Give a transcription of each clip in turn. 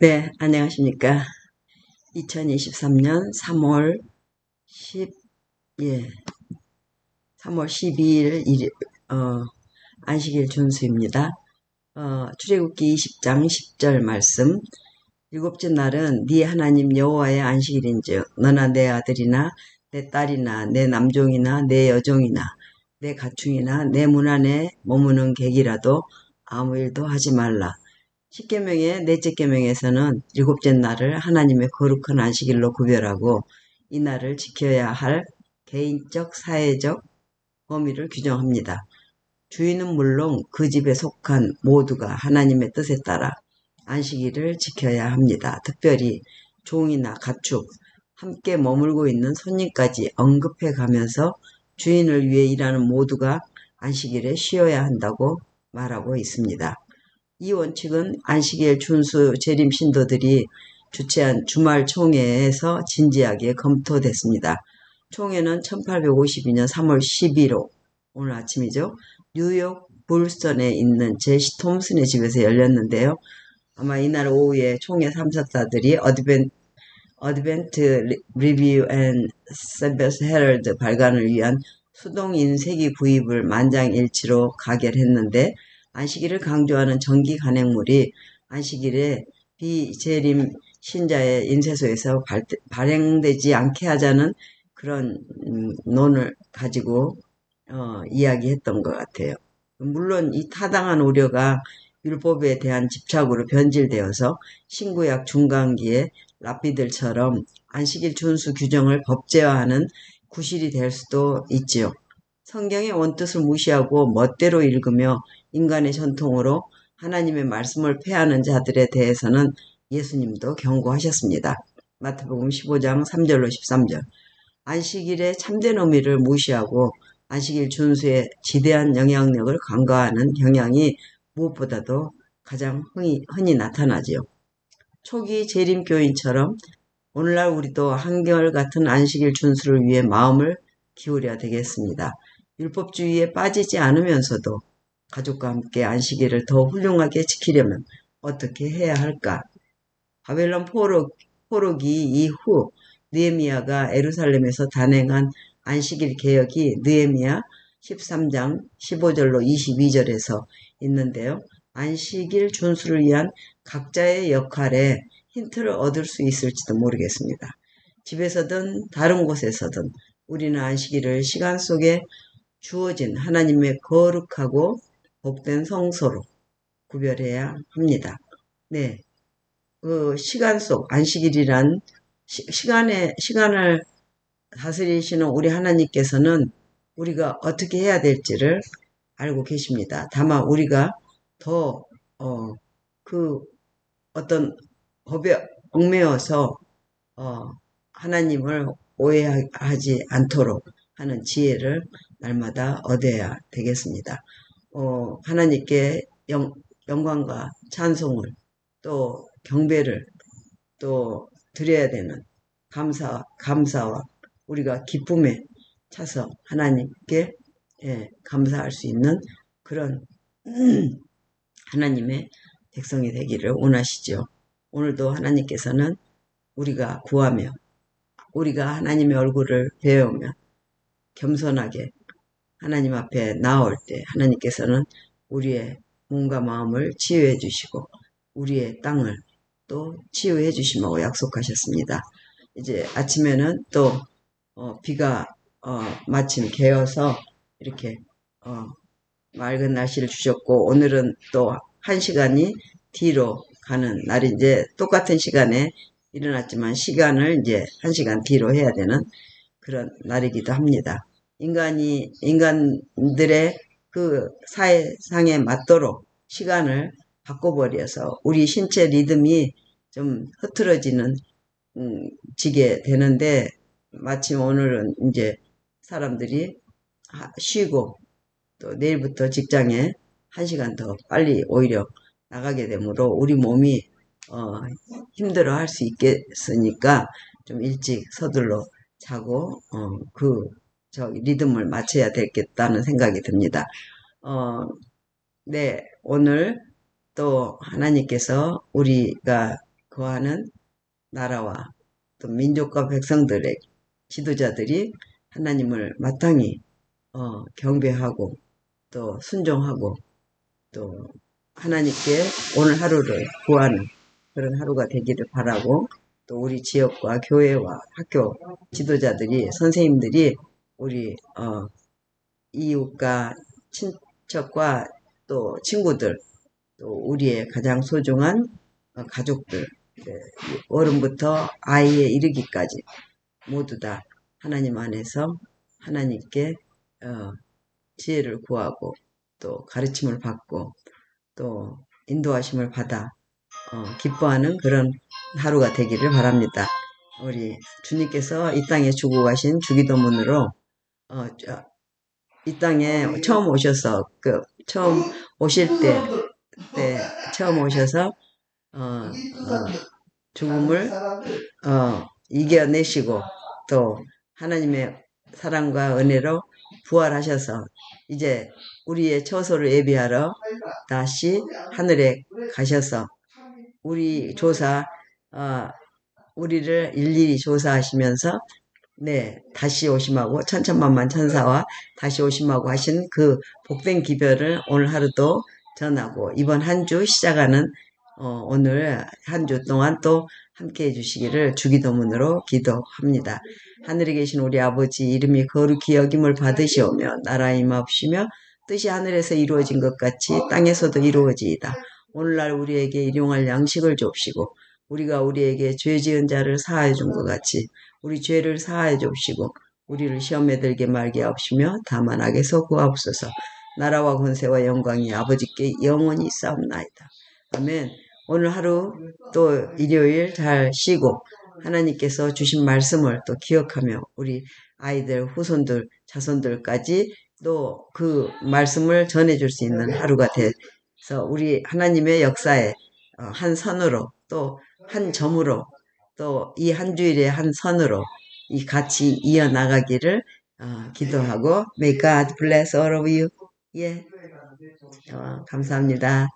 네, 안녕하십니까. 2023년 3월 10, 예, 3월 12일, 일, 어, 안식일 준수입니다. 어, 출애굽기 20장 10절 말씀. 일곱째 날은 네 하나님 여호와의 안식일인즉 너나 내 아들이나 내 딸이나 내 남종이나 내 여종이나 내 가충이나 내 문 안에 머무는 객이라도 아무 일도 하지 말라. 십계명의 넷째 계명에서는 일곱째 날을 하나님의 거룩한 안식일로 구별하고 이 날을 지켜야 할 개인적 사회적 범위를 규정합니다. 주인은 물론 그 집에 속한 모두가 하나님의 뜻에 따라 안식일을 지켜야 합니다. 특별히 종이나 가축, 함께 머물고 있는 손님까지 언급해 가면서 주인을 위해 일하는 모두가 안식일에 쉬어야 한다고 말하고 있습니다. 이 원칙은 안식일 준수 재림 신도들이 주최한 주말 총회에서 진지하게 검토됐습니다. 총회는 1852년 3월 11일 오늘 아침이죠. 뉴욕 불스턴에 있는 제시 톰슨의 집에서 열렸는데요. 아마 이날 오후에 총회 참석자들이 어드벤, 어드벤트 리뷰 앤 세베스 헤럴드 발간을 위한 수동 인쇄기 구입을 만장일치로 가결했는데 안식일을 강조하는 정기 간행물이 안식일에 비재림 신자의 인쇄소에서 발행되지 않게 하자는 그런 음, 논을 가지고 어, 이야기했던 것 같아요. 물론 이 타당한 우려가 율법에 대한 집착으로 변질되어서 신구약 중간기에 라피들처럼 안식일 준수 규정을 법제화하는 구실이 될 수도 있지요. 성경의 원뜻을 무시하고 멋대로 읽으며 인간의 전통으로 하나님의 말씀을 폐하는 자들에 대해서는 예수님도 경고하셨습니다. 마태복음 15장 3절로 13절 안식일의 참된 의미를 무시하고 안식일 준수에 지대한 영향력을 간과하는 경향이 무엇보다도 가장 흔히, 흔히 나타나지요. 초기 재림교인처럼 오늘날 우리도 한결같은 안식일 준수를 위해 마음을 기울여야 되겠습니다. 율법주의에 빠지지 않으면서도 가족과 함께 안식일을 더 훌륭하게 지키려면 어떻게 해야 할까? 바벨론 포로, 포로기 이후 느에미아가 에루살렘에서 단행한 안식일 개혁이 느에미아 13장 15절로 22절에서 있는데요. 안식일 준수를 위한 각자의 역할에 힌트를 얻을 수 있을지도 모르겠습니다. 집에서든 다른 곳에서든 우리는 안식일을 시간 속에 주어진 하나님의 거룩하고 복된 성소로 구별해야 합니다. 네. 그 시간 속 안식일이란 시, 간에 시간을 다스리시는 우리 하나님께서는 우리가 어떻게 해야 될지를 알고 계십니다. 다만 우리가 더, 어, 그 어떤 법에 얽매여서, 어, 하나님을 오해하지 않도록 하는 지혜를 날마다 얻어야 되겠습니다. 어, 하나님께 영, 영광과 찬송을 또 경배를 또 드려야 되는 감사, 감사와 우리가 기쁨에 차서 하나님께 예, 감사할 수 있는 그런 하나님의 백성이 되기를 원하시죠. 오늘도 하나님께서는 우리가 구하며 우리가 하나님의 얼굴을 배우며 겸손하게 하나님 앞에 나올 때 하나님께서는 우리의 몸과 마음을 치유해 주시고 우리의 땅을 또 치유해 주시라고 약속하셨습니다. 이제 아침에는 또 어, 비가 어, 마침 개어서 이렇게 어, 맑은 날씨를 주셨고 오늘은 또 한 시간이 뒤로 가는 날인데 똑같은 시간에 일어났지만 시간을 이제 한 시간 뒤로 해야 되는 그런 날이기도 합니다. 인간이, 인간들의 그 사회상에 맞도록 시간을 바꿔버려서 우리 신체 리듬이 좀 흐트러지는, 음, 지게 되는데, 마침 오늘은 이제 사람들이 쉬고 또 내일부터 직장에 한 시간 더 빨리 오히려 나가게 되므로 우리 몸이 어, 힘들어 할 수 있겠으니까 좀 일찍 서둘러 자고 어, 그 저 리듬을 맞춰야 되겠다는 생각이 듭니다. 어, 네, 오늘 또 하나님께서 우리가 거하는 나라와 또 민족과 백성들의 지도자들이 하나님을 마땅히 어, 경배하고 또 순종하고 또 하나님께 오늘 하루를 구하는 그런 하루가 되기를 바라고 또 우리 지역과 교회와 학교 지도자들이 선생님들이 우리 어, 이웃과 친척과 또 친구들 또 우리의 가장 소중한 어, 가족들 네, 어른부터 아이에 이르기까지 모두 다 하나님 안에서 하나님께 어, 지혜를 구하고 또 가르침을 받고 또 인도하심을 받아 어, 기뻐하는 그런 하루가 되기를 바랍니다. 우리 주님께서 이 땅에 주고 가신 주기도문으로 어, 저, 이 땅에 처음 오셔서 그 처음 오실 때, 때 처음 오셔서 어, 어, 죽음을 어, 이겨내시고 또 하나님의 사랑과 은혜로 부활하셔서 이제 우리의 처소를 예비하러 다시 하늘에 가셔서 우리 조사 어, 우리를 일일이 조사하시면서 네 다시 오심하고 천천만만 천사와 다시 오심하고 하신 그 복된 기별을 오늘 하루도 전하고 이번 한 주 시작하는 어, 오늘 한 주 동안 또 함께 해주시기를 주기도문으로 기도합니다. 하늘에 계신 우리 아버지 이름이 거룩히 여김을 받으시오며 나라 임하옵시며 뜻이 하늘에서 이루어진 것 같이 땅에서도 이루어지이다. 오늘날 우리에게 일용할 양식을 줍시고 우리가 우리에게 죄 지은 자를 사하여 준 것 같이 우리 죄를 사하여 줍시고 우리를 시험에 들게 말게 하옵시며 다만 악에서 구하옵소서 나라와 권세와 영광이 아버지께 영원히 싸움나이다. 아멘. 오늘 하루 또 일요일 잘 쉬고 하나님께서 주신 말씀을 또 기억하며 우리 아이들, 후손들, 자손들까지 또 그 말씀을 전해줄 수 있는 하루가 돼서 우리 하나님의 역사에 어, 한 선으로 또 한 점으로 또 이 한 주일의 한 선으로 이 같이 이어나가기를 어, 기도하고 May God bless all of you. 예, 어, 감사합니다.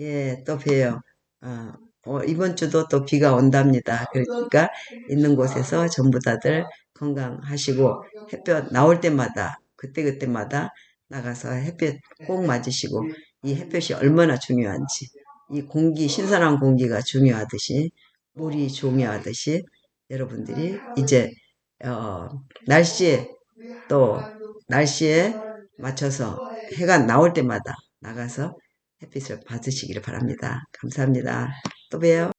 예, 또 봬요. 어, 어, 이번 주도 또 비가 온답니다. 그러니까 있는 곳에서 전부 다들 건강하시고 햇볕 나올 때마다 그때그때마다 나가서 햇볕 꼭 맞으시고 이 햇볕이 얼마나 중요한지 이 공기 신선한 공기가 중요하듯이 물이 중요하듯이 여러분들이 이제 어, 날씨에 또 날씨에 맞춰서 해가 나올 때마다 나가서 햇빛을 받으시기를 바랍니다. 감사합니다. 또 봬요.